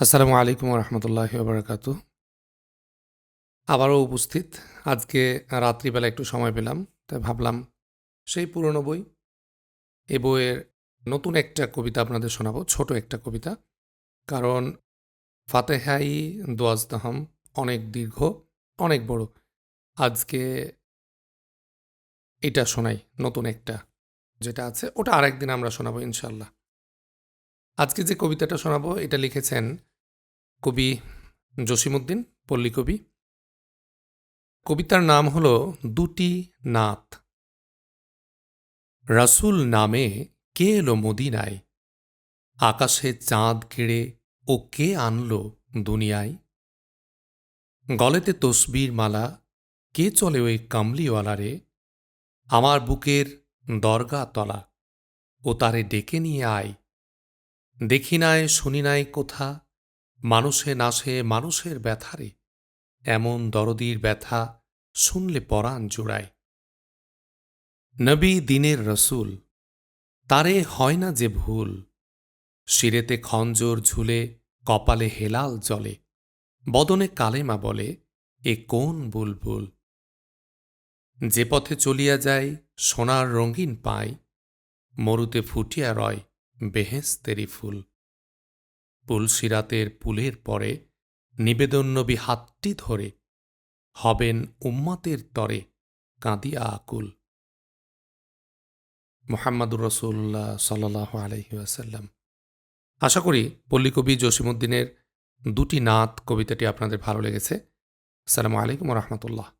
আসসালামু আলাইকুম রহমতুল্লাহ বারকাত আবারও উপস্থিত। আজকে রাত্রিবেলা একটু সময় পেলাম, তাই ভাবলাম সেই পুরনো বই, এ বইয়ের নতুন একটা কবিতা আপনাদের শোনাবো, ছোট একটা কবিতা। কারণ ফাতেহাই দোয়াজতাহাম অনেক দীর্ঘ, অনেক বড়। আজকে এটা শোনাই, নতুন একটা যেটা আছে, ওটা আরেকদিন আমরা শোনাবো ইনশাল্লাহ আজকে যে কবিতাটা শোনাবো, এটা লিখেছেন কবি জসিমুদ্দিন পল্লী কবি। কবিতার নাম হল দুটি নাত। রাসুল নামে কে এলো মদিনায়? আকাশে চাঁদ কেড়ে ও কে আনলো দুনিয়ায়? গলেতে তসবির মালা, কে চলে ওই কামলিওয়ালারে? আমার বুকের দরগা তলা ও তারে ডেকে নিয়ে আয় দেখি নাই, শুনি নাই কোথা? মানুষে নাশে মানুষের ব্যথারে। এমন দরদির ব্যথা শুনলে পরাণ জোড়ায়। নবী দিনের রসুল, তারে হয় না যে ভুল। শিরেতে খঞ্জর ঝুলে, কপালে হেলাল জলে বদনে কালেমা বলে, এ কোন বুলবুল? যে পথে চলিয়া যায়, সোনার রঙিন পায়, মরুতে ফুটিয়া রয়। বেহেস্তেরি ফুল। পুলসিরাতের পুলের পরে নিবেদন নবী হাতটি ধরে, হবেন উম্মাতের তরে কাঁদিয়া আকুল। মোহাম্মদুর রসুল্লাহ সাল্লাহ আলহি আসাল্লাম আশা করি পল্লীকবি জসিমুদ্দিনের দুটি নাত কবিতাটি আপনাদের ভালো লেগেছে। আসসালামু আলাইকুম রহমতুল্লাহ।